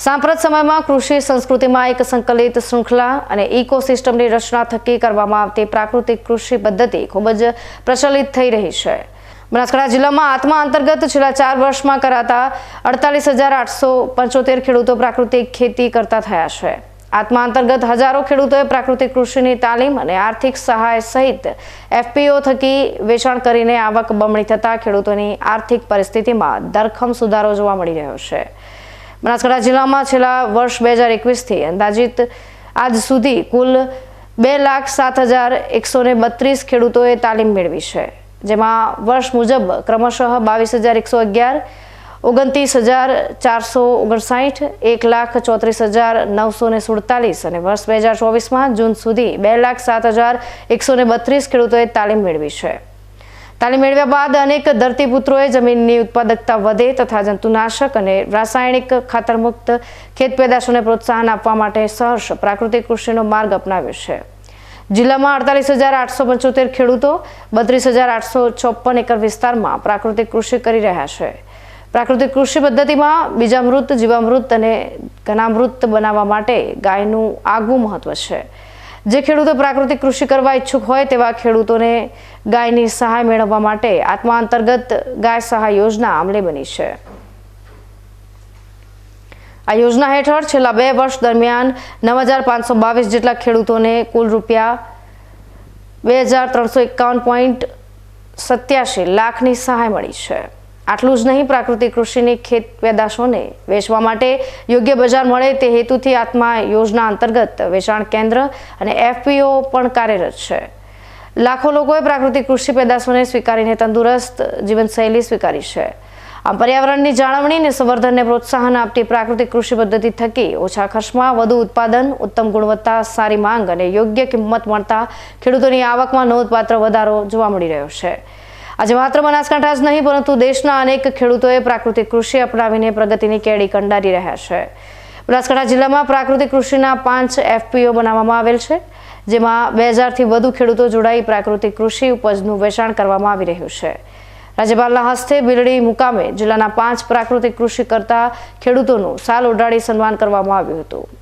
સાંપ્રત સમયમાં કૃષિ સંસ્કૃતિમાં એક સંકલિત શૃંખલા અને ઇકોસિસ્ટમની રચના થકી કરવામાં આવતી પ્રાકૃતિક કૃષિ પદ્ધતિ ખૂબ જ પ્રચલિત થઈ રહી છે. બનાસકાંઠા જિલ્લામાં આત્મા અંતર્ગત છેલ્લા ચાર વર્ષમાં કરાતા અડતાલીસ હજાર આઠસો પંચોતેર ખેડૂતો પ્રાકૃતિક ખેતી કરતા થયા છે. આત્મા અંતર્ગત હજારો ખેડૂતોએ પ્રાકૃતિક કૃષિની તાલીમ અને આર્થિક સહાય સહિત એફપીઓ થકી વેચાણ કરીને આવક બમણી થતાં ખેડૂતોની આર્થિક પરિસ્થિતિમાં ધરખમ સુધારો જોવા મળી રહ્યો છે. બનાસકાંઠા જિલ્લામાં છેલ્લા વર્ષ બે હજાર એકવીસથી અંદાજિત આજ સુધી કુલ બે લાખ સાત હજાર એકસો ને બત્રીસ ખેડૂતોએ તાલીમ મેળવી છે, જેમાં વર્ષ મુજબ ક્રમશઃ બાવીસ હજાર એકસો અગિયાર, ઓગણત્રીસ હજાર ચારસો ઓગણસાઠ, એક લાખ ચોત્રીસ હજાર નવસો ને સુડતાલીસ અને વર્ષ બે હજાર ચોવીસમાં જૂન સુધી બે લાખ સાત હજાર એકસો ને બત્રીસ ખેડૂતોએ તાલીમ મેળવી છે. તાલીમ મેળવ્યા બાદ અનેક ધરતીપુત્રોએ જમીનની ઉત્પાદકતા વધે તથા જંતુનાશક અને રાસાયણિક ખાતરમુક્ત ખેત પેદાશોને પ્રોત્સાહન આપવા માટે સહર્ષ પ્રાકૃતિક કૃષિનો માર્ગ અપનાવ્યો છે. જિલ્લામાં અડતાલીસ હજાર આઠસો પંચોતેર ખેડૂતો બત્રીસ હજાર આઠસો ચોપન એકર વિસ્તારમાં પ્રાકૃતિક કૃષિ કરી રહ્યા છે. પ્રાકૃતિક કૃષિ પદ્ધતિમાં બીજામૃત, જીવામૃત અને ઘનામૃત બનાવવા માટે ગાયનું આગવું મહત્વ છે. જે ખેડૂતો પ્રાકૃતિક કૃષિ કરવા ઈચ્છુક હોય તેવા ખેડૂતોને ગાયની સહાય મેળવવા માટે આત્મા અંતર્ગત ગાય સહાય યોજના અમલી બની છે. આ યોજના હેઠળ છેલ્લા બે વર્ષ દરમિયાન નવ હજાર પાંચસો બાવીસ જેટલા ખેડૂતોને કુલ રૂપિયા બે હજાર ત્રણસો એકાવન પોઈન્ટ સત્યાસી લાખની સહાય મળી છે. આટલું જ નહીં, પ્રાકૃતિક કૃષિની ખેત પેદાશોને વેચવા માટે યોગ્ય બજાર મળે તે હેતુથી આત્મા યોજના અંતર્ગત વેચાણ કેન્દ્ર અને એફપીઓ પણ કાર્યરત છે. લાખો લોકોએ પ્રાકૃતિક કૃષિ પેદાશોને સ્વીકારીને તંદુરસ્ત જીવનશૈલી સ્વીકારી છે. આમ પર્યાવરણની જાળવણી અને સંવર્ધનને પ્રોત્સાહન આપતી પ્રાકૃતિક કૃષિ પદ્ધતિ થકી ઓછા ખર્ચમાં વધુ ઉત્પાદન, ઉત્તમ ગુણવત્તા, સારી માંગ અને યોગ્ય કિંમત મળતા ખેડૂતોની આવકમાં નોંધપાત્ર વધારો જોવા મળી રહ્યો છે. આજે માત્ર બનાસકાંઠા જ નહીં, પરંતુ દેશના અનેક ખેડૂતોએ પ્રાકૃતિક કૃષિ અપનાવીને પ્રગતિની કેડી કંડારી રહ્યા છે. બનાસકાંઠા જિલ્લામાં પ્રાકૃતિક કૃષિના પાંચ એફપીઓ બનાવવામાં આવેલ છે, જેમાં બે હજારથી વધુ ખેડૂતો જોડાઈ પ્રાકૃતિક કૃષિ ઉપજનું વેચાણ કરવામાં આવી રહ્યું છે. રાજ્યપાલના હસ્તે બિલડી મુકામે જિલ્લાના પાંચ પ્રાકૃતિક કૃષિ કરતા ખેડૂતોનું સાલ ઉડાડી સન્માન કરવામાં આવ્યું હતું.